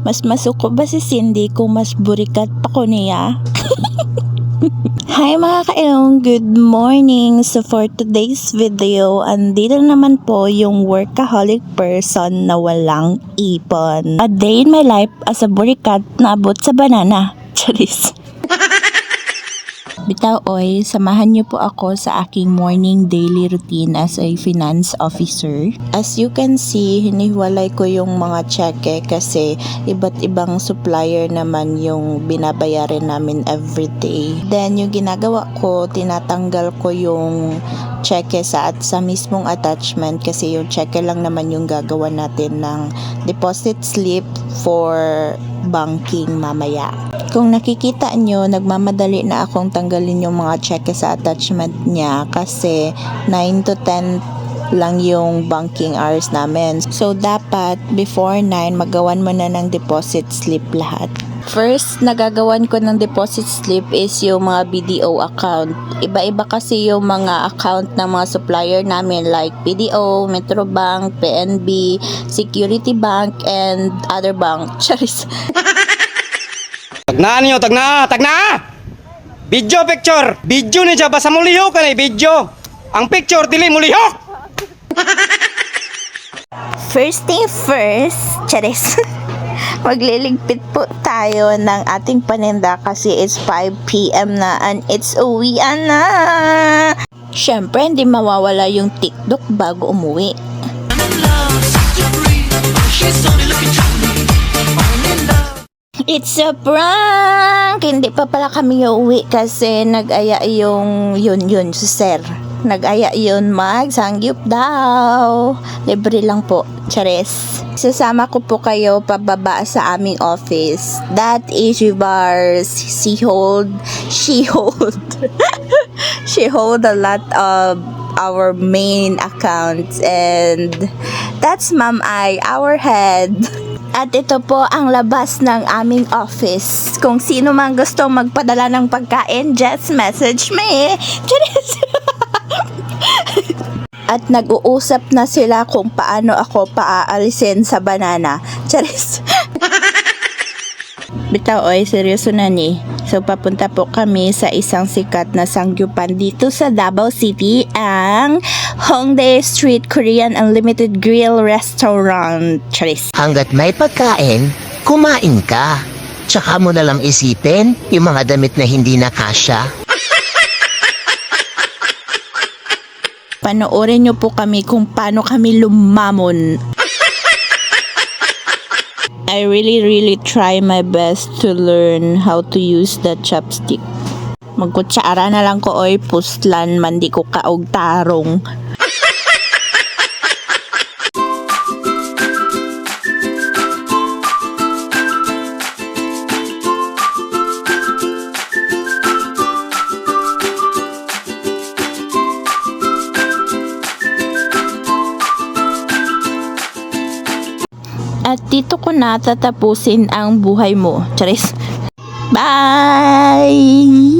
Mas masuko ba si Cindy kung mas burikat pa ko niya? Hi mga kailong, good morning! So for today's video, andito naman po yung workaholic person na walang ipon. A day in my life as a burikat na abot sa banana. Charis. Bitaw oy, samahan niyo po ako sa aking morning daily routine as a finance officer. As you can see, hiniwalay ko yung mga cheque kasi iba't ibang supplier naman yung binabayaran namin everyday. Then yung ginagawa ko, tinatanggal ko yung cheque sa at sa mismong attachment kasi yung cheque lang naman yung gagawa natin ng deposit slip for banking mamaya. Kung nakikita nyo, nagmamadali na akong tanggalin yung mga cheque sa attachment niya kasi 9 to 10 lang yung banking hours namin. So, dapat before 9, magawan mo na ng deposit slip lahat. First, nagagawan ko ng deposit slip is yung mga BDO account. Iba-iba kasi yung mga account ng mga supplier namin like BDO, Metrobank, PNB, Security Bank, and other bank. Charis. Tagnaan niyo, tagna, tagna! Video picture! Video ni Jaba sa mulihok ka video! Ang picture dili mulihok! First thing first, charis. Magliligpit po tayo ng ating paninda kasi it's 5pm na and it's uwian na. Siyempre, hindi mawawala yung TikTok bago umuwi. It's a prank! Hindi pa pala kami uuwi kasi nag-aya yung yun yun si sir. Nag-aya yun mag sangyup daw. Libre lang po. Chares. Sasama ko po kayo pababa sa aming office. That is Bars. She hold. She hold. she hold a lot of our main accounts and that's Ma'am I, our head. At ito po ang labas ng aming office. Kung sino man gusto magpadala ng pagkain, just message me. Charis! At nag-uusap na sila kung paano ako paaalisin sa banana. Charis! Bitaw oy, seryoso na ni. So papunta po kami sa isang sikat na sangyupan dito sa Davao City, ang Hongdae Street Korean Unlimited Grill Restaurant. Charis. Hanggat may pagkain, kumain ka. Tsaka mo na lang isipin yung mga damit na hindi na kasya. Panoorin nyo po kami kung paano kami lumamon. I really really try my best to learn how to use the chopstick. Magkutsara na lang ko oy puslan man di ko kaog tarong. At dito ko na tatapusin ang buhay mo. Charis. Bye!